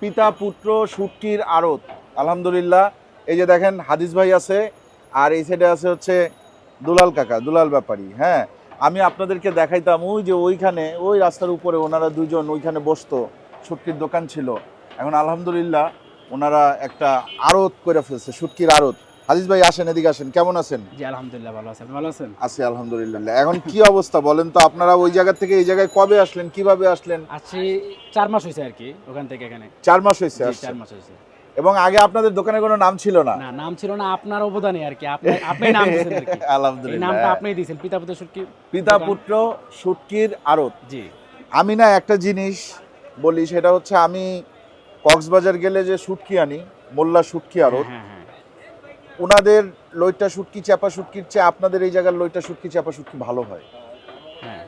পিতা, পুত্র, সুটকির আড়ত। আলহামদুলিল্লাহ, এই যে দেখেন, হাদিস ভাই আছে, আর এই সাইডে আছে হচ্ছে দুলাল কাকা, দুলাল ব্যাপারী হ্যাঁ? আমি আপনাদেরকে দেখাইতাম, ওই যে ওইখানে, ওই রাস্তার উপরে ওনারা দুজন ওইখানে বসতো, সুটকির দোকান ছিল। এখন আলহামদুলিল্লাহ, ওনারা একটা আড়ত করে ফেলছে, সুটকির আড়ত। হাদিস ভাই আসেন এদিকে আসেন। কেমন আছেন? জি আলহামদুলিল্লাহ ভালো আছেন। ভালো আছেন? আছি আলহামদুলিল্লাহ। এখন কি অবস্থা বলেন তো? আপনারা ওই জায়গা থেকে এই জায়গায় কবে আসলেন? কীভাবে আসলেন? আছি চার মাস হয়েছে আর কি ওখান থেকে এখানে। চার মাস হয়েছে আসছেন। চার মাস হয়েছে এবং আগে আপনাদের দোকানে কোনো নাম ছিল না? না নাম ছিল না আপনার অবদানে আর কি। আপনি আপনি নাম দিয়েছেন আর কি। এই আলহামদুলিল্লাহ। নামটা আপনিই দিয়েছেন পিতা পুত্র সুটকি পিতা পুত্র শুটকির আড়ত। জি। আমি না একটা জিনিস বলি সেটা হচ্ছে আমি কক্সবাজার গেলে যে শুটকি আনি মোল্লা শুটকি আড়ত হ্যাঁ হ্যাঁ। ওনাদের লইটা শুটকি চাপা শুটকির চেয়ে আপনাদের এই জায়গার লইটা শুটকি চাপা শুটকি ভালো হয়। হ্যাঁ।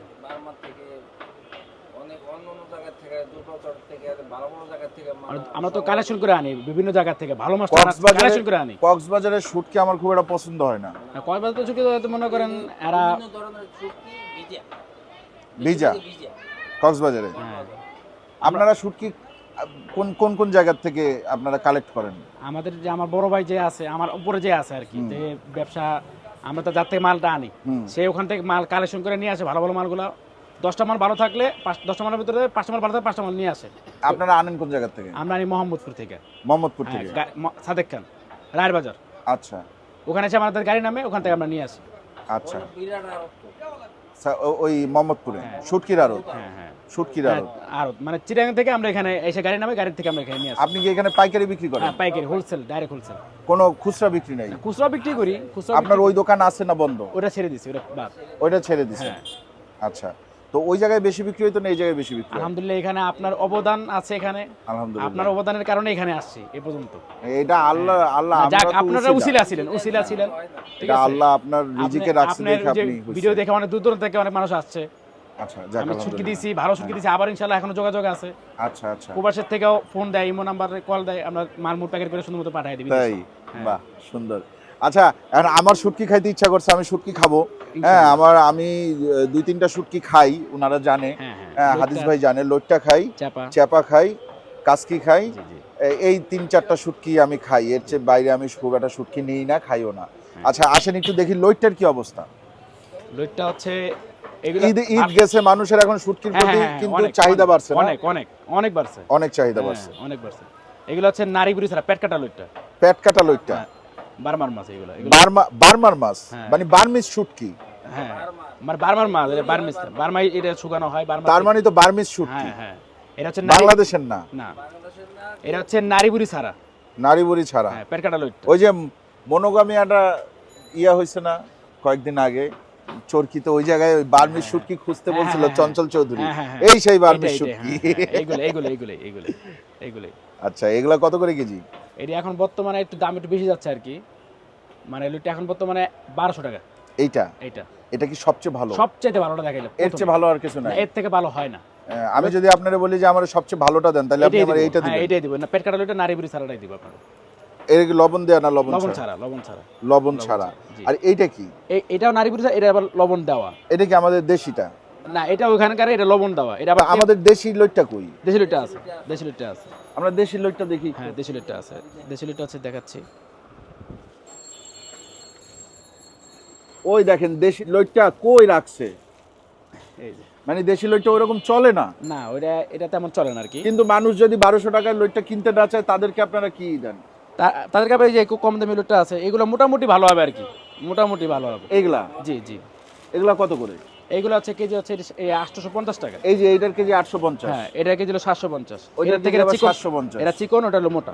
আমরা তো কালেকশন করে আনি বিভিন্ন জায়গা থেকে। ভালো মাছ কক্সবাজারে- কালেকশন করে আনি। কক্সবাজারের শুটকি আমার খুব একটা পছন্দ হয় না। কয়বার তো সুটকি তো মনে করেন এরা বিভিন্ন ভিজা কক্সবাজারে? হ্যাঁ, আপনারা শুটকি কোন কোন কোন জায়গা থেকে আপনারা কালেক্ট করেন? আমাদের যে আমার বড় ভাই যে আছে আমার উপরে যে আছে আর কি যে ব্যবসা আমরা তো যার থেকে মালটা আনি। সে ওখান থেকে মাল কালেকশন করে নিয়ে আসে ভালো ভালো মালগুলো। দশটা মাল ভালো থাকলে দশটা মালের ভিতরে পাঁচটা মাল ভালো থাকলে পাঁচটা মাল নিয়ে আসে। আপনারা আনেন কোন জায়গা থেকে? আমরা আনি মোহাম্মদপুর থেকে। মোহাম্মদপুর হ্যাঁ, থেকে? সাদেক খান রায়ের বাজার। আচ্ছা। ওখানে এসে আমাদের গাড়ি নামে ওখান থেকে আমরা নিয়ে আসি। আচ্ছা। ওই মোহাম্মদপুরে হ্যাঁ। শুটকির আড়ত। হ্যাঁ হ্যাঁ। শুটকির হ্যাঁ, আড়ত। মানে চিটাগাং থেকে আমরা এখানে এসে গাড়ি নামে গাড়ি থেকে আমরা এখানে নিয়ে আসি। আপনি কি এখানে পাইকারি বিক্রি করেন? হ্যাঁ পাইকারি হোলসেল ডাইরেক্ট হোলসেল কোনো খুচরা বিক্রি নাই? খুচরা বিক্রি করি খুচরা আপনার ওই দোকান আছে না বন্ধ? ওটা ছেড়ে দিছি ওটা বাদ। ওইটা ছেড়ে দিছে। হ্যাঁ। আচ্ছা। তো ওই জায়গায় বেশি বিক্রি হইতো না এই জায়গায় বেশি বিক্রি আলহামদুলিল্লাহ এখানে আপনার অবদান আছে এখানে। আলহামদুলিল্লাহ। আপনার অবদানের কারণে এখানে আসছি এ পর্যন্ত। এটা আল্লাহ আল্লাহ যাক আমরা আপনারা উসিলা। ছিলেন উসিলা ছিলেন। ঠিক এটা আছে? আল্লাহ আপনার রিজিকে আপনি- দেখে আপনি ভিডিও দেখে অনেক দূর দূরান্ত থেকে অনেক মানুষ আসছে। আচ্ছা যাক আমি ছুটকি দিয়েছি ভালো ছুটকি দিয়েছি আবার ইনশাল্লাহ এখনও যোগাযোগ আছে। আচ্ছা আচ্ছা। প্রবাসের থেকেও ফোন দেয় ইমো নাম্বারে কল দেয় আমরা মালমুর প্যাকেট করে সুন্দর মতো পাঠিয়ে দিবি তাই? হ্যাঁ। বাহ সুন্দর। আচ্ছা এখন আমার শুটকি খাইতে ইচ্ছা করছে আমি শুটকি খাব। হ্যাঁ আমার আমি দুই তিনটা শুটকি খাই ওনারা জানে। হ্যাঁ হ্যাঁ। হ্যাঁ, হাদিস ভাই জানে লোটটা খাই চাপা খাই কাসকি খাই। এই তিন চারটা শুটকি আমি খাই। এর চেয়ে বাইরে আমি খুব একটা শুটকি নিই না খাইও না। আচ্ছা আসেন একটু দেখি লইটটার কি অবস্থা। লইটটা হচ্ছে ঈদ ঈদ গেছে মানুষের এখন শুটকির প্রতি কিন্তু চাহিদা বাড়ছে অনেক অনেক অনেক বাড়ছে। অনেক চাহিদা বাড়ছে। অনেক বাড়ছে। এগুলো হচ্ছে নারী বুড়ি ছাড়া পেট কাটা পেট কাটা বারমার মাছ এগুলো এগুলো বার্মা বার্মার মাছ? হ্যাঁ। মানে বার্মিস শুটকি হ্যাঁ মানে বারমার মাছ এটা বার্মিস বার্মাই এটা শুকানো হয় বার্মা তার মানে তো বার্মিস শুটকি হ্যাঁ হ্যাঁ। এটা হচ্ছে বাংলাদেশের না? না। এটা হচ্ছে নারীবুড়ি ছাড়া। নারীবুড়ি ছাড়া? হ্যাঁ পেট কাটা ওই যে মনোগামী একটা ইয়া হয়েছে না কয়েকদিন আগে চরকিতে ওই জায়গায় ওই বার্মিস হ্যাঁ। শুটকি খুঁজতে হ্যাঁ, বলছিল হ্যাঁ, চঞ্চল চৌধুরী? হ্যাঁ, হ্যাঁ, হ্যাঁ। এই সেই বার্মিস শুটকি হ্যাঁ, হ্যাঁ, এইগুলো এইগুলো এইগুলো এইগুলো এইগুলো। আচ্ছা এগুলা কত করে কেজি? এটা এখন বর্তমানে একটু দাম একটু বেশি যাচ্ছে আর কি। মানে লুটটা এখন বর্তমানে বারোশো টাকা। এইটা? এইটা। এটা কি সবচেয়ে ভালো? সবচেয়ে ভালোটা দেখাইলে এর চেয়ে ভালো আর কিছু না, নাই? এর থেকে ভালো হয় না। আমি যদি আপনারা বলি যে আমার সবচেয়ে ভালোটা দেন তাহলে আপনি আমার এইটা হ্যাঁ, দিবেন। এটাই দিব। না পেট কাটা লুটটা নারী বুড়ি ছাড়াটাই দিব আপনার এর কি লবণ দেয়া না লবণ ছাড়া? লবণ ছাড়া। লবণ ছাড়া। আর এইটা কি? এই এটাও নারী বুড়ি এটা আবার লবণ দেওয়া। এটা কি আমাদের দেশিটা? না এটা ওখানকার এটা লবণ দেওয়া। এটা আবার আমাদের দেশি লইটটা কই? দেশি লুটটা আছে দেশি লুটটা আছে। আমরা দেশি লইটটা দেখি হ্যাঁ দেশি লুটটা আছে। দেশি লুটটা আছে দেখাচ্ছি। ওই দেখেন দেশি লইটটা কই রাখছে? এই যে। মানে দেশি লইটটা ওইরকম চলে না? না ওইটা এটা তেমন চলে না আর কি। কিন্তু মানুষ যদি বারোশো টাকার লইটটা কিনতে না চায় তাদেরকে আপনারা কি দেন? তাদেরকে এই যে কম দামি লুটটা আছে এগুলো মোটামুটি ভালো হবে আর কি। মোটামুটি ভালো হবে। এগুলা জি জি। এগুলা কত করে? এইগুলো হচ্ছে কেজি হচ্ছে এই আটশোশো পঞ্চাশ টাকা। এই যে এইটার কেজি আটশো পঞ্চাশ। হ্যাঁ এটা কেজি হলো সাতশো পঞ্চাশ। ওইটার থেকে সাতশো পঞ্চাশ। এটা চিকন ওটা হলো মোটা।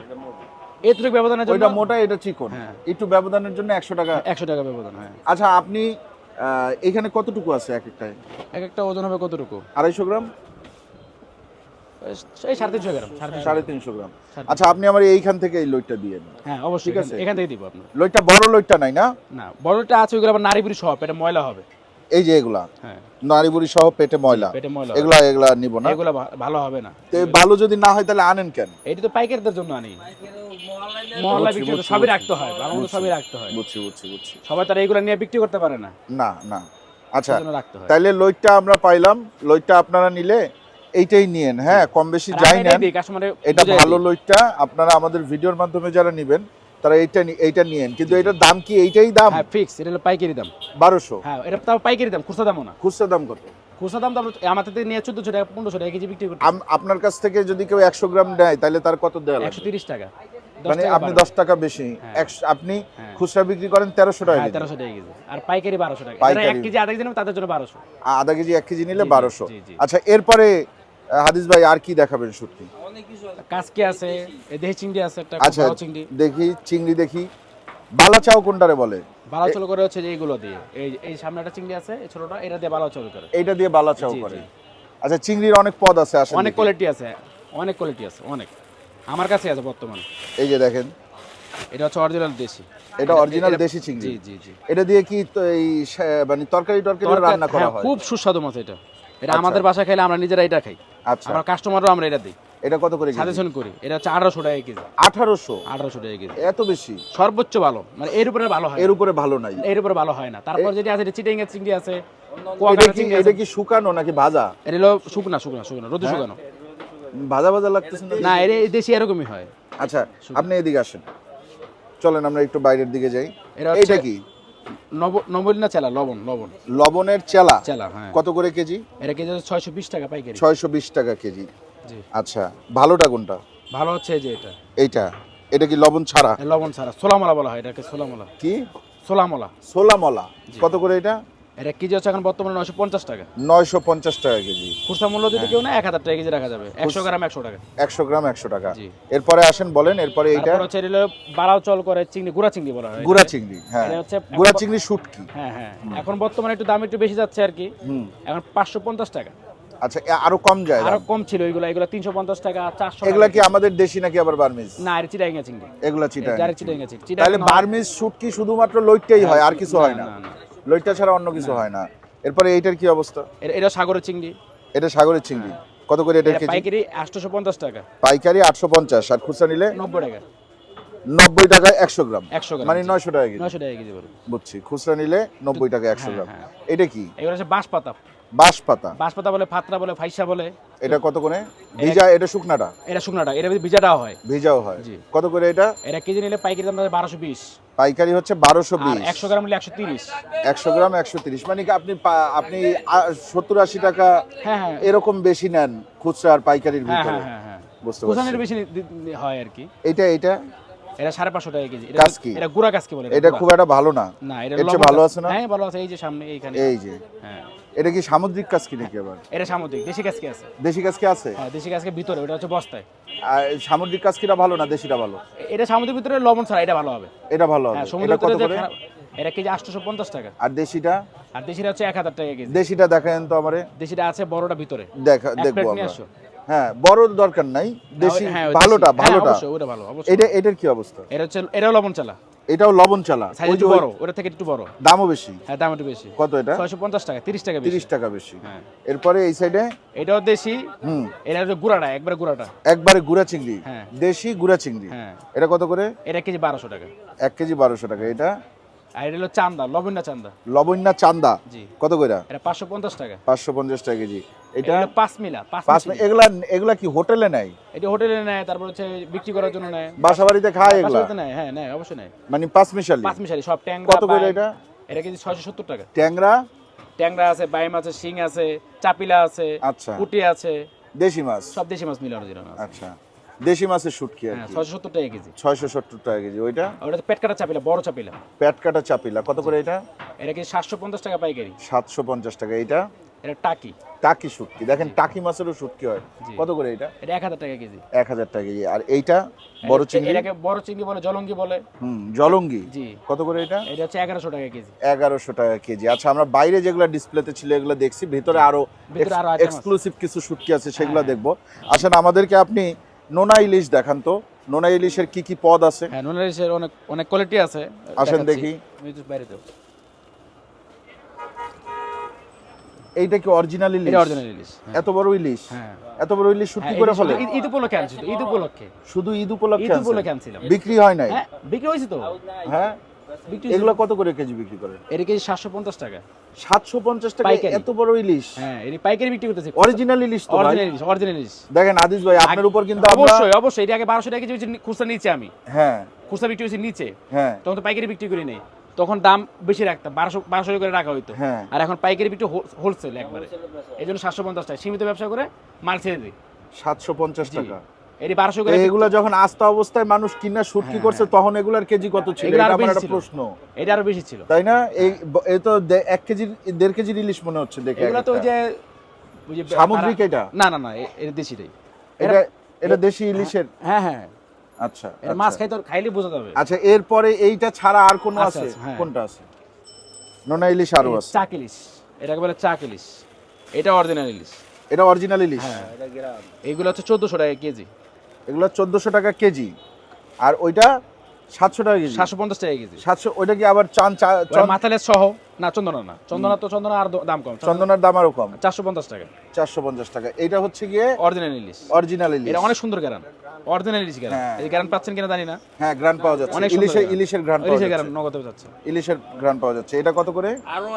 ব্যবধানের জন্য মোটা এটা চিকন। হ্যাঁ। একটু ব্যবধানের জন্য একশো টাকা। একশো টাকা ব্যবধান হ্যাঁ। আচ্ছা আপনি এখানে কতটুকু আছে এক একটায়? এক একটা ওজন হবে কতটুকু? আড়াইশো গ্রাম? এই সাড়ে তিনশো গ্রাম সাড়ে তিনশো। গ্রাম। আচ্ছা আপনি আমার এইখান থেকে এই লইটটা দিয়ে হ্যাঁ অবশ্যই ঠিক আছে। এখান- থেকে দিব লইটটা বড় লইটটা নাই না? না বড়টা আছে ওইগুলো আবার নারী সব এটা ময়লা হবে। এই যে এগুলা হ্যাঁ। নারী বুড়ি সহ পেটে ময়লা। এগুলা এগুলা নিব না? এগুলো ভালো হবে না। তো ভালো যদি না হয় তাহলে আনেন কেন? এটা তো পাইকারদের জন্য আনি। মহল্লা বিক্রি করতে সবই রাখতে হয় ভালো মতো সবই রাখতে হয়। বুঝছি বুঝছি বুঝছি। সবাই তারা এইগুলো নিয়ে বিক্রি করতে পারে না। না না। আচ্ছা তাইলে লইটটা আমরা পাইলাম লইটটা আপনারা নিলে এইটাই নিয়েন হ্যাঁ কম বেশি যাই কাস্টমারে এটা ভালো। লইটটা আপনারা আমাদের ভিডিওর মাধ্যমে যারা নেবেন তারা এইটা এইটা নিয়েন। কিন্তু এটার দাম কি? এইটাই দাম? হ্যাঁ ফিক্স এটা হলো পাইকারি দাম। বারোশো। হ্যাঁ এটা তাও পাইকারি দাম খুচরা দামও না। খুচরা দাম কত? খুচরা দাম তো আমরা আমাদের থেকে নিয়ে চোদ্দশো টাকা পনেরোশো টাকা কেজি বিক্রি করতে আপনার কাছ থেকে যদি কেউ একশো গ্রাম নেয় তাহলে তার কত দেওয়া একশো তিরিশ টাকা। মানে আপনি। দশ টাকা বেশি। হ্যাঁ। আপনি হ্যাঁ। খুচরা বিক্রি করেন তেরোশো টাকা হ্যাঁ। তেরোশো টাকা কেজি। আর পাইকারি বারোশো টাকা। এক কেজি আধা কেজি নেবে তাদের জন্য বারোশো। আধা কেজি এক কেজি নিলে বারোশো। আচ্ছা এরপরে হাদিস ভাই আর কি দেখাবেন সত্যি? অনেক আছে। দেহি চিংড়ি আছে একটা আচ্ছা চিংড়ি। দেখি চিংড়ি দেখি। বালা চাও কোনটারে বলে? ভালো চল করে হচ্ছে যে এইগুলো দিয়ে। এই এই সামনে একটা চিংড়ি আছে এই ছোটটা এটা দিয়ে ভালো চল করে। এইটা দিয়ে বালা চাও করে। আচ্ছা চিংড়ির অনেক পদ আছে আসলে অনেক কোয়ালিটি আছে অনেক কোয়ালিটি আছে অনেক। আমার কাছে আছে বর্তমান। এই যে দেখেন। এটা হচ্ছে অরিজিনাল দেশি। এটা অরিজিনাল দেশি চিংড়ি। জি জি এটা দিয়ে কি তো এই মানে তরকারি টরকারি তরকারি- রান্না করা হ্যাঁ, হয়? খুব সুস্বাদু মাছ এটা। এটা আচ্ছা। আমাদের বাসা খাইলে আমরা নিজেরা এটা খাই। আচ্ছা। আমরা কাস্টমারও আমরা এটা দিই। এটা কত করে সাজেশন করি। এটা হচ্ছে আঠারোশো টাকা কেজি। আঠারোশো? আঠারোশো টাকা কেজি। এত বেশি? সর্বোচ্চ ভালো। মানে এর উপরে ভালো হয় এর উপরে ভালো নাই। এর উপরে ভালো হয় না। তারপর যেটা আছে এটা এর চিংড়ি আছে এটা কি চিংড়ি এটা আছে। কি শুকানো নাকি ভাজা? এটা হলো শুকনা শুকনা শুকনা হ্যাঁ? রোদে শুকানো। ভাজা ভাজা লাগতেছে না? না এর দেশি এরকমই হয়। আচ্ছা আপনি এদিকে আসেন। চলেন আমরা একটু বাইরের দিকে যাই। এটা কি? নব নবল না চেলা লবণ লবণ। লবণের চেলা? চেলা হ্যাঁ। কত করে কেজি? এটা কেজি ছয়শো বিশ টাকা পাইকারি। ছয়শো বিশ টাকা কেজি। আচ্ছা ভালোটা কোনটা? ভালো হচ্ছে এই যে এটা। এইটা? এটা কি লবণ ছাড়া? লবণ ছাড়া। সোলামলা বলা হয় এটাকে সোলামলা কি? সোলামলা সোলা মলা কত করে এটা? এটা কেজি হচ্ছে এখন বর্তমানে নয়শো পঞ্চাশ টাকা। নয়শো পঞ্চাশ টাকা কেজি। খুচরা মূল্য যদি কেউ না এক হাজার টাকা কেজি রাখা যাবে। একশো গ্রাম একশো টাকা। একশো গ্রাম একশো টাকা। জি। এরপরে আসেন বলেন এরপরে এইটা? হচ্ছে এটা বাড়াও চল করে চিংড়ি গুড়া চিংড়ি বলা হয়। গুড়া চিংড়ি হ্যাঁ। এটা হচ্ছে গুড়া চিংড়ি শুটকি। হ্যাঁ হ্যাঁ। এখন বর্তমানে একটু দাম একটু বেশি যাচ্ছে আর কি। হুম। এখন পাঁচশো পঞ্চাশ টাকা। আচ্ছা আরও কম যায় আরও কম ছিল এগুলো এগুলো তিনশো পঞ্চাশ টাকা চারশো এগুলা কি আমাদের দেশি নাকি আবার বার্মিজ? না এটা চিটাই চিংড়ি। এগুলা চিটা যারে চিটাই চিংড়ি। তাহলে বার্মিজ শুটকি শুধুমাত্র লইটটাই হয় আর কিছু হয় না। লইটটা ছাড়া অন্য কিছু হয় না। এরপরে এইটার কি অবস্থা? এটা- সাগরের চিংড়ি। এটা সাগরের চিংড়ি। কত করে এটা কেজি? পাইকারি আটশোশো পঞ্চাশ টাকা। পাইকারি আটশো পঞ্চাশ আর খুচরা নিলে? নব্বই টাকা। নব্বই টাকা একশো গ্রাম। একশো গ্রাম মানে নয়শো টাকা কেজি। টাকা কেজি বুঝছি। খুচরা নিলে নব্বই টাকা একশো হ্যাঁ, গ্রাম। হ্যাঁ। এটা কি? এগুলো হচ্ছে বাঁশ পাতা বাঁশ পাতা বাঁশ পাতা বলে ফাতরা বলে ফাইসা বলে। এটা কত করে? ভিজা এটা শুকনাটা? এটা শুকনাটা এটা ভিজাটাও হয়। ভিজাও হয়। কত করে এটা? এটা কেজি নিলে পাইকারি দাম বারোশো বিশ। পাইকারি হচ্ছে বারোশো বিশ। একশো গ্রাম নিলে একশো তিরিশ। একশো গ্রাম একশো তিরিশ। মানে কি আপনি আপনি সত্তর আশি টাকা হ্যাঁ হ্যাঁ। এরকম বেশি নেন খুচরা আর পাইকারির হ্যাঁ ভিতরে। হ্যাঁ হ্যাঁ। হ্যাঁ বুঝতে পারছি। বেশি হয় আর কি। এটা এটা এটা সাড়ে পাঁচশো টাকা কেজি। এটা কাসকি? এটা গুড়া কাসকি বলে এটা খুব একটা ভালো না। না এটা ভালো আছে না? হ্যাঁ ভালো আছে এই যে সামনে এইখানে। এই যে। হ্যাঁ। এটা কি সামুদ্রিক নাকি আবার? এটা সামুদ্রিক দেশি কাসকি আছে। দেশি আছে? হ্যাঁ দেশি কাসকি ভিতরে ওটা হচ্ছে বস্তায়। আর সামুদ্রিক ভালো না দেশিটা ভালো? এটা সামুদ্রিক ভিতরে লবণ ছাড়া এটা ভালো হবে। এটা ভালো হবে। হ্যাঁ এটা কত করে? এটা কেজি আটশোশো পঞ্চাশ টাকা। আর দেশিটা? আর দেশিটা হচ্ছে এক হাজার টাকা কেজি। দেশিটা দেখেন তো আমারে। দেশিটা আছে বড়টা ভিতরে। দেখা দেখব আমরা। হ্যাঁ বড় দরকার নাই দেশি হ্যাঁ, ভালোটা হ্যাঁ, ভালোটা। ওটা ভালো অবশ্যই। এটা এটার কি অবস্থা? এটা হচ্ছে এটাও লবণ চালা। এটাও লবণ চালা। ওই যে বড় ওটা থেকে একটু বড়। দামও বেশি। হ্যাঁ দাম একটু বেশি। কত এটা? ছয়শো পঞ্চাশ টাকা তিরিশ টাকা বেশি। তিরিশ টাকা বেশি। হ্যাঁ। এরপরে এই সাইডে এটাও দেশি। হুম। এটা হচ্ছে গুড়াটা একবারে গুড়াটা। একবারে গুড়া চিংড়ি। হ্যাঁ। দেশি গুড়া চিংড়ি। হ্যাঁ। এটা কত করে? এটা কেজি বারোশো টাকা। এক কেজি বারোশো টাকা। এটা? আর এটা হলো চান্দা লবণা চান্দা। লবণ্যা চান্দা। জি। কত করে এটা পাঁচশো পঞ্চাশ টাকা। পাঁচশো পঞ্চাশ টাকা কেজি। এটা পাঁচ মিলা পাঁচ পাঁচ এগুলা এগুলা কি হোটেলে নেয়? এটা হোটেলে নেয় তারপর হচ্ছে বিক্রি করার জন্য নেয়। বাসা বাড়িতে খায় এগুলা? পাশাপাশি নেয় হ্যাঁ নেয় অবশ্যই নেয়। মানে পাঁচ মিশালি? পাঁচ মিশালি সব ট্যাংরা কত করে এটা? এটা কেজি ছয়শো সত্তর টাকা। ট্যাংরা? ট্যাংরা আছে বাইম আছে শিং আছে চাপিলা আছে আচ্ছা। পুটি আছে। দেশি মাছ? সব দেশি মাছ মিলানো জিরানো আচ্ছা। দেশি মাছের শুটকি আর হ্যাঁ কি? ছয়শো সত্তর টাকা কেজি। ছয়শো সত্তর টাকা কেজি। ওইটা? আর ওটা পেট কাটা চাপিলা বড় চাপিলা। প্যাট কাটা চাপিলা। কত করে এটা? এটা সাতশো পঞ্চাশ টাকা পাইকারি। সাতশো পঞ্চাশ টাকা। এটা এটা টাকি। টাকি শুটকি দেখেন টাকি মাছেরও শুটকি হয়। কত করে এটা? এটা এক হাজার টাকা কেজি। এক হাজার টাকা কেজি। আর এইটা বড় চিংড়ি? এটাকে বড় চিংড়ি বলে জলঙ্গি বলে। হুম জলঙ্গি। জি। কত করে এটা? এটা হচ্ছে এগারোশো টাকা কেজি। এগারোশো টাকা কেজি। আচ্ছা আমরা বাইরে যেগুলো ডিসপ্লেতে ছিল এগুলো দেখছি। ভিতরে আরও এক্সক্লুসিভ কিছু শুটকি আছে সেগুলো হ্যাঁ। দেখব। আসেন আমাদেরকে আপনি নোনা ইলিশ দেখান তো। নোনা ইলিশের কি কি পদ আছে? হ্যাঁ নুনের অনেক অনেক কোয়ালিটি আছে। আসেন দেখি। বাইরে এইটা কি অরিজিনাল ইলিশ এটা অরিজিনাল ইলিশ হ্যাঁ। এত বড় ইলিশ হ্যাঁ। এত বড় ইলিশ শুটকি হ্যাঁ, করে ফেলে? ঈদ- উপলক্ষে আনছি তো, ঈদ উপলক্ষে। শুধু ঈদ উপলক্ষে ঈদ উপলক্ষে আনছিলাম। বিক্রি হয় নাই? হ্যাঁ বিক্রি হয়েছে তো। হ্যাঁ? এগুলো কত করে কেজি বিক্রি করেন এর কেজি সাতশো পঞ্চাশ টাকা। সাতশো পঞ্চাশ টাকা এত বড় ইলিশ হ্যাঁ এর পাইকারি বিক্রি করতেছে। অরিজিনাল ইলিশ তো অরিজিনাল ইলিশ অরিজিনাল ইলিশ দেখেন আদিস ভাই আপনার উপর কিন্তু আমরা অবশ্যই অবশ্যই। এটা আগে বারোশো টাকা কেজি খুচরা নিচে আমি। হ্যাঁ। খুচরা বিক্রি হয়েছে নিচে। হ্যাঁ। তখন তো পাইকারি বিক্রি করি নেই। তখন দাম বেশি রাখতাম বারোশো বারোশো করে রাখা হইতো। হ্যাঁ। আর এখন পাইকারি বিক্রি হোলসেল একবারে। এই জন্য সাতশো পঞ্চাশ টাকা। সীমিত ব্যবসা করে মাল ছেড়ে দিই। সাতশো পঞ্চাশ টাকা। এটি বারোশো করে এগুলা যখন আস্তা অবস্থায় মানুষ কিনা শুটকি হ্যাঁ, করছে তখন এগুলার কেজি কত ছিল? এটা আমার বেশি একটা প্রশ্ন। এটা আরও বেশি ছিল। তাই না? এই তো এক কেজির দেড় কেজির ইলিশ মনে হচ্ছে দেখে এগুলো তো ওই যে সামুদ্রিক এটা? না না না এটা দেশিটাই। এটা এটা দেশি ইলিশের? হ্যাঁ হ্যাঁ। আচ্ছা মাছ আচ্ছা। খাই তো খাইলে বোঝা যাবে। আচ্ছা এরপরে এইটা ছাড়া আর কোনো আচ্ছা, আছে? আচ্ছা, হ্যাঁ। কোনটা আছে? নোনা ইলিশ আরও আছে। চাক ইলিশ। এটাকে বলে চাক ইলিশ। এটা অরিজিনাল ইলিশ। এটা অরিজিনাল ইলিশ? হ্যাঁ এইগুলো হচ্ছে চোদ্দশো টাকা কেজি। এগুলো চোদ্দোশো টাকা কেজি। আর ওইটা সাতশো টাকা কেজি। সাতশো পঞ্চাশ টাকা কেজি। সাতশো ওইটা কি আবার চান মাথালের সহ? না চন্দনা না। চন্দনা তো চন্দনা আর দাম কম। চন্দনার দাম আরও কম। চারশো পঞ্চাশ টাকা। চারশো পঞ্চাশ টাকা। এটা হচ্ছে গিয়ে অরিজিনাল ইলিশ। অরিজিনাল ইলিশ। এটা অনেক সুন্দর গ্যারান। অরিজিনাল ইলিশ গ্যারান। হ্যাঁ। এই গ্যারান পাচ্ছেন কিনা জানি না। হ্যাঁ গ্রান্ড পাওয়া যাচ্ছে। অনেক ইলিশের গ্রান। ইলিশের গ্রান্ড পাওয়া যাচ্ছে। নগদ যাচ্ছে। ইলিশের গ্রান্ড পাওয়া যাচ্ছে। এটা কত করে?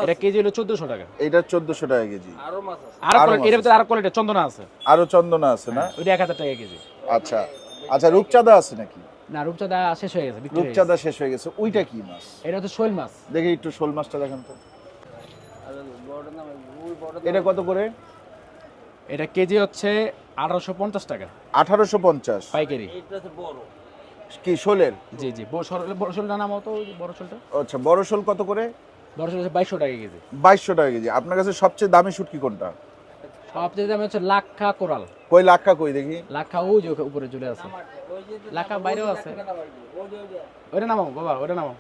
এটা কেজি হলো চোদ্দশো টাকা। এটা চোদ্দশো টাকা কেজি। আরও মাছ আছে। আর এর ভিতরে আর কোয়ালিটি চন্দনা আছে। আরও চন্দনা আছে না? ওইটা এক হাজার টাকা কেজি। আচ্ছা। আচ্ছা রূপচাঁদা আছে নাকি? না রূপচাঁদা শেষ হয়ে গেছে। রূপচাঁদা শেষ হয়ে গেছে। ওইটা কি মাছ? এটা হচ্ছে শোল মাছ। দেখি একটু শোল মাছটা দেখেন তো। এটা কত করে? এটা কেজি হচ্ছে আঠারোশো পঞ্চাশ টাকা। আঠারোশো পঞ্চাশ। পাইকারি। কি শোলের? জি জি বড় শোল- নাম হতো বড় শোলটা। আচ্ছা বড় শোল কত করে? বড় শোল হচ্ছে বাইশশো টাকা কেজি। বাইশশো টাকা কেজি। আপনার কাছে সবচেয়ে দামি শুটকি কোনটা? সবচেয়ে দাম হচ্ছে লাক্ষা কোরাল। কই লাক্ষা কই দেখি? লাক্ষা ওই যে উপরে চলে আছে। লাখা বাইরেও আছে। ওই যে ওই যে। ওইটা নামাও বাবা ওইটা নামাও।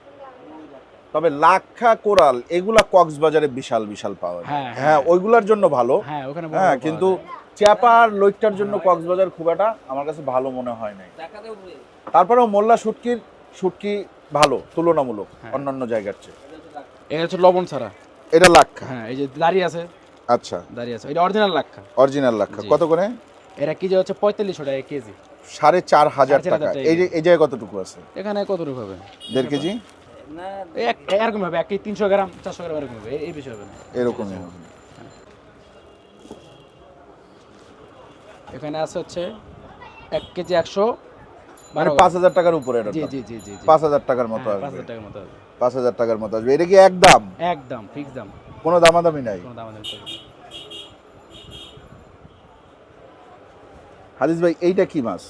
তবে লাক্ষা কোরাল এগুলা কক্সবাজারে বিশাল বিশাল পাওয়া যায়। হ্যাঁ, হ্যাঁ হ্যাঁ। ওইগুলার জন্য ভালো। হ্যাঁ ওখানে হ্যাঁ কিন্তু চ্যাপার লইটটার জন্য কক্সবাজার খুব একটা আমার কাছে ভালো মনে হয় নাই। তারপরেও মোল্লা শুটকির শুটকি ভালো তুলনামূলক। অন্যান্য জায়গার চেয়ে। এটা হচ্ছে টাকা এটা হচ্ছে লবণ ছাড়া। এটা লাক্ষা হ্যাঁ এই যে দাঁড়িয়ে আছে। আচ্ছা। দাঁড়িয়ে আছে। এটা অরিজিনাল লাক্ষা অরিজিনাল লাক্ষা কত করে? এটা কেজি হচ্ছে পঁয়তাল্লিশশো টাকা কেজি। সাড়ে চার হাজার টাকা এই যে এই জায়গায় কতটুকু আছে? এখানে কতটুকু হবে? দেড় কেজি? এরকম হবে এক কেজি তিনশো গ্রাম চারশো গ্রাম এরকম হবে এই- হবে এরকমই হবে। এখানে আছে হচ্ছে এক কেজি একশো মানে পাঁচ হাজার টাকার উপরে জি জি জি জি পাঁচ হাজার টাকার মতো হ্যাঁ, পাঁচ হাজার টাকার মতো হবে পাঁচ হাজার টাকার মতো আসবে। এটা কি এক দাম একদম ফিক্স দাম। কোনো দামাদামি নাই। কোনো দাম আমাদের তো- হাদিস ভাই এইটা কি মাছ?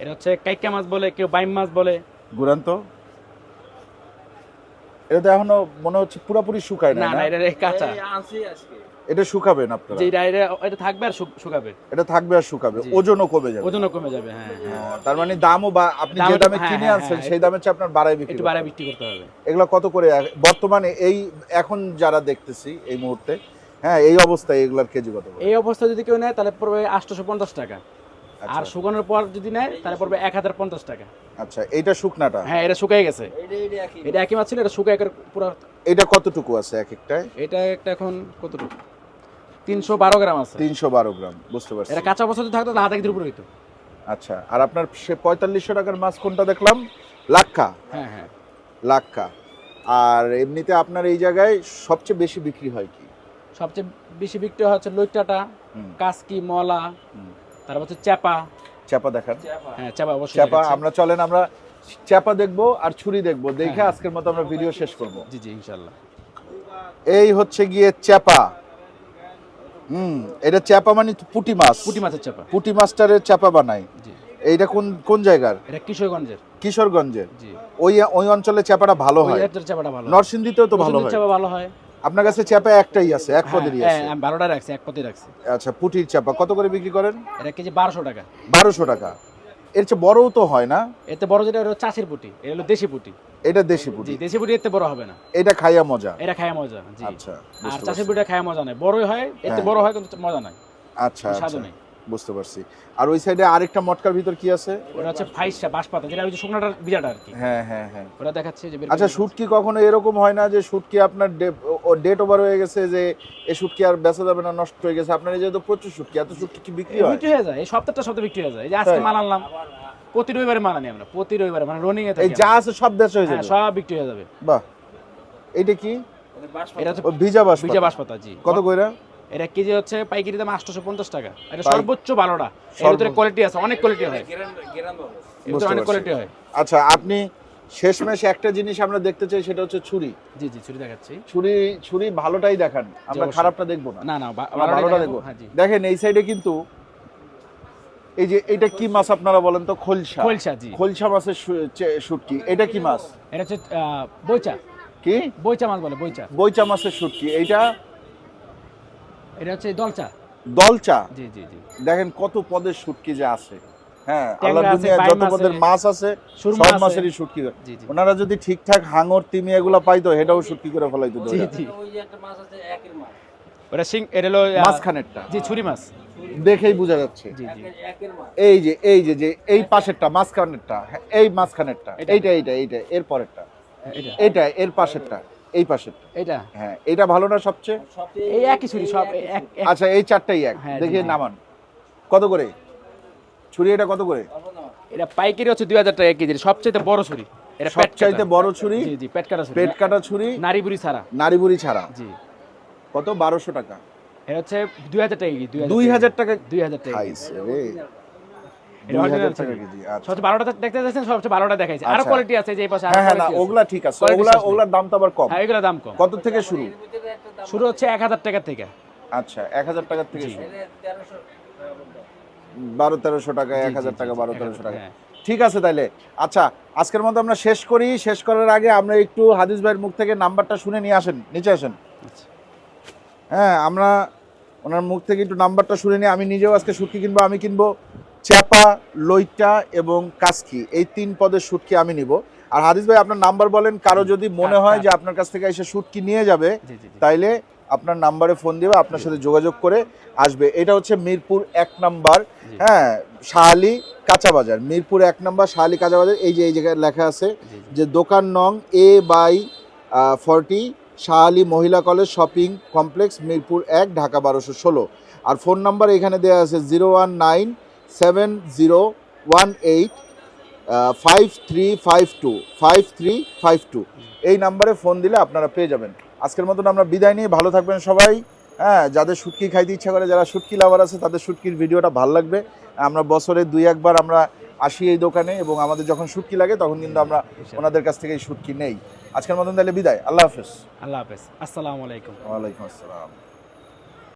এটা হচ্ছে কাইকা মাছ বলে কেউ বাইম মাছ বলে। গুরান্ত এটা তো এখনও মনে হচ্ছে পুরোপুরি শুকায় না না? এটা কাঁচা। এটা শুকাবেন আপনারা? যে এটা এটা- থাকবে আর শুকাবে। এটা থাকবে আর শুকাবে। ওজনও কমে যাবে। ওজনও কমে যাবে হ্যাঁ হ্যাঁ। তার মানে দামও বা আপনি যে দামে হ্যাঁ, কিনে হ্যাঁ, আনছেন সেই দামে চেয়ে আপনার বাড়ায় বিক্রি একটু করতে বাড়ায় হবে। বিক্রি করতে হবে। এগুলো কত করে বর্তমানে এই এখন যারা দেখতেছি এই মুহূর্তে হ্যাঁ এই অবস্থায় এগুলার কেজি কত এই অবস্থা যদি কেউ নেয় তাহলে পড়বে আটশোশো পঞ্চাশ টাকা। আর শুকানোর পর যদি নেয় তাহলে পড়বে এক হাজার পঞ্চাশ টাকা। আচ্ছা এইটা শুকনাটা? হ্যাঁ এটা শুকাই গেছে। এটা একই মাছ ছিল এটা শুকাই পুরো এটা কতটুকু আছে এক একটায়? এটা একটা এখন কতটুকু? তিনশো বারো গ্রাম আছে। তিনশো বারো গ্রাম বুঝতে পারছি। এটা কাঁচা যদি থাকতো তাহলে হাতে উপরে হইতো। আচ্ছা আর আপনার সে পঁয়তাল্লিশশো টাকার মাছ কোনটা দেখলাম? লাক্ষা হ্যাঁ হ্যাঁ। লাক্ষা আর এমনিতে আপনার এই জায়গায় সবচেয়ে বেশি বিক্রি হয় কি? সবচেয়ে বেশি বিক্রি হচ্ছে লইটাটা হুম। কাসকি মলা। তারপর হচ্ছে চাপা চাপা দেখান। হ্যাঁ চাপা অবশ্যই দেখাচ্ছি। আমরা চলেন আমরা চাপা দেখব আর ছুরি দেখব। দেখে হ্যাঁ। আজকের মতো আমরা ভিডিও শেষ করব। জি জি ইনশাল্লাহ এই হচ্ছে গিয়ে চাপা হুম এটা চাপা মানে পুঁটি মাছ। পুঁটি মাছের চাপা পুঁটি মাছটারে চাপা বানায়। জি। এইটা কোন কোন জায়গার? এটা কিশোরগঞ্জের। কিশোরগঞ্জের। জি। ওই ওই অঞ্চলে চাপাটা ভালো হয়। নরসিংদীতেও তো ভালো হয়। চাপা ভালো হয়। আপনার কাছে চাপা একটাই আছে এক পদেরই হ্যাঁ, আছে। হ্যাঁ, আমি বারোটা রাখছি এক পদে রাখছি। আচ্ছা পুটির চাপা কত করে বিক্রি করেন? এটা কেজি বারোশো টাকা। বারোশো টাকা। এর চেয়ে বড়ও তো হয় না। এতে বড় যেটা হলো চাষের পুটি। এটা হলো দেশি পুটি। এটা দেশি জি পুঁটি দেশি পুটি এতে বড় হবে না। এটা খাইয়া মজা। এটা খাইয়া মজা জি। আচ্ছা আর চাষের। পুটিটা খায় মজা নাই বড়ই হয় এতে হ্যাঁ। বড় হয় কিন্তু মজা নাই আচ্ছা স্বাদও নাই নেই। বুঝতে পারছি। আর ওই সাইডে আরেকটা মটকার ভিতর কি আছে? ওটা হচ্ছে ফাইসটা বাঁশপাতা যেটা ওই যে শুকনাটার বিরাটা আর কি। হ্যাঁ হ্যাঁ হ্যাঁ। ওটা দেখাচ্ছে যে আচ্ছা করে- শুটকি কখনো এরকম হয় না যে শুটকি আপনার ডেট ওভার হয়ে গেছে যে এই শুটকি আর বেচা যাবে না নষ্ট হয়ে গেছে? আপনার এই যেহেতু প্রচুর শুটকি এত শুটকি কি বিক্রি হয়? বিক্রি হয়ে যায় এই সপ্তাহটা সপ্তাহে বিক্রি হয়ে যায়। এই যে আজকে মাল আনলাম প্রতি রবিবারে মাল আনি আমরা প্রতি রবিবারে মানে রনিং এ এই যা আছে সব বেচা হয়ে হ্যাঁ, যাবে। সব বিক্রি হয়ে যাবে। বাহ। এটা কি? এটা হচ্ছে ভিজা বাস বিজা বাঁশপাতা জি। কত কইরা? এটা কেজি হচ্ছে পাইকারি দাম আটশোশো পঞ্চাশ টাকা। এটা সর্বোচ্চ ভালোটা এর ভিতরে কোয়ালিটি আছে অনেক কোয়ালিটি হয়। অনেক কোয়ালিটি হয়। আচ্ছা আপনি শেষমেশ একটা জিনিস আমরা দেখতে চাই সেটা হচ্ছে ছুরি। জি জি ছুরি দেখাচ্ছি। ছুরি ছুরি ভালোটাই দেখান। আমরা খারাপটা দেখব না। না না ভালোটা দেখব। হ্যাঁ দেখেন এই সাইডে কিন্তু এই যে এটা কি মাছ আপনারা বলেন তো? খোলসা। খোলসা জি। খোলসা মাছের শুটকি। এটা কি মাছ? এটা হচ্ছে আহ, বইচা। কি? বইচা মাছ বলে বইচা। বইচা মাছের শুটকি। এইটা এটা হচ্ছে দলচা। দলচা? জি জি জি। দেখেন কত পদের শুটকি যে আছে। হ্যাঁ আল্লাহ আছে, যত পদের মাছ আছে সব মাছেরই শুটকি জি জি। ওনারা যদি ঠিকঠাক হাঙর তিমি এগুলা পাইতো এটাও শুটকি করে ফেলাইতো জি জি। ওই যে একটা মাছ আছে একের মাছ ওটা সিং এটা হলো আহ, জি ছুরি মাছ। দেখেই বোঝা যাচ্ছে। জি জি। একের- একের মাছ এই যে এই যে যে এই পাশেরটা মাঝখানেরটা হ্যাঁ, এই মাঝখানেরটা এটা। এইটা এইটা এইটা এর পরেরটা। এটা এর পাশেরটা। এই পাশেরটা। এটা হ্যাঁ এটা ভালো না সবচেয়ে? এই একই ছুরি সব এক এক- আচ্ছা এই চারটাই এক। হ্যাঁ, দেখে। নামান। কত করে? ছুরি এটা কত করে? এটা পাইকারি হচ্ছে দুই হাজার টাকা কেজি। সবচেয়ে বড় ছুরি। এটা পেট সবচাইতে বড় ছুরি? জি জি পেট কাটা ছুরি। পেট কাটা ছুরি? নারী বুড়ি ছাড়া। নারী বুড়ি ছাড়া? জি। কত? বারোশো টাকা। এটা হচ্ছে দুই হাজার টাকা কেজি দুই হাজার টাকা দুই হাজার টাকা দেখতে যাচ্ছেন সবচেয়ে ভালোটা দেখাইছে। আরও আচ্ছা। কোয়ালিটি আছে যে পাশে হ্যাঁ হ্যাঁ না ওগুলা ঠিক আছে। ওগুলা ওগুলার দাম তো আবার কম। হ্যাঁ এগুলো দাম কম। কত থেকে শুরু? শুরু হচ্ছে টাকা থেকে। আচ্ছা থেকে শুরু। টাকা টাকা টাকা। হ্যাঁ। ঠিক তাইলে। আচ্ছা আজকের মতো আমরা শেষ করি। শেষ করার আগে আমরা একটু হাদিস ভাইয়ের মুখ থেকে নাম্বারটা শুনে নিয়ে আসেন নিচে আসেন। আচ্ছা। হ্যাঁ আমরা ওনার মুখ থেকে একটু নাম্বারটা শুনে নিয়ে আমি নিজেও আজকে শুটকি কিনবো আমি কিনবো। চ্যাপা লইটা এবং কাসকি এই তিন পদের শুটকি আমি নিব। আর হাদিস ভাই আপনার নাম্বার বলেন কারও যদি মনে হয় যে আপনার কাছ থেকে এসে শুটকি নিয়ে যাবে তাইলে আপনার নাম্বারে ফোন দিবে আপনার সাথে যোগাযোগ করে আসবে। এটা হচ্ছে মিরপুর এক নাম্বার হ্যাঁ শাহালি কাঁচা বাজার। মিরপুর এক নাম্বার শাহালি কাঁচা বাজার এই যে এই জায়গায় লেখা আছে যে দোকান নং এ বাই ফর্টি শাহালি মহিলা কলেজ শপিং কমপ্লেক্স মিরপুর এক ঢাকা বারোশো ষোলো। আর ফোন নাম্বার এখানে দেওয়া আছে zero one nine seven zero one eight five three five two five three five two এই নাম্বারে ফোন দিলে আপনারা পেয়ে যাবেন। আজকের মতন আমরা বিদায় নিয়ে ভালো থাকবেন সবাই। হ্যাঁ যাদের শুটকি খাইতে ইচ্ছা করে যারা শুটকি লাভার আছে তাদের শুটকির ভিডিওটা ভালো লাগবে। আমরা বছরে দুই একবার আমরা আসি এই দোকানে এবং আমাদের যখন শুটকি লাগে তখন কিন্তু আমরা ওনাদের কাছ থেকে এই শুটকি নেই। আজকের মতন তাহলে বিদায়। আল্লাহ হাফেজ। আল্লাহ হাফেজ। আসসালামু আলাইকুম। ওয়ালাইকুম আসসালাম।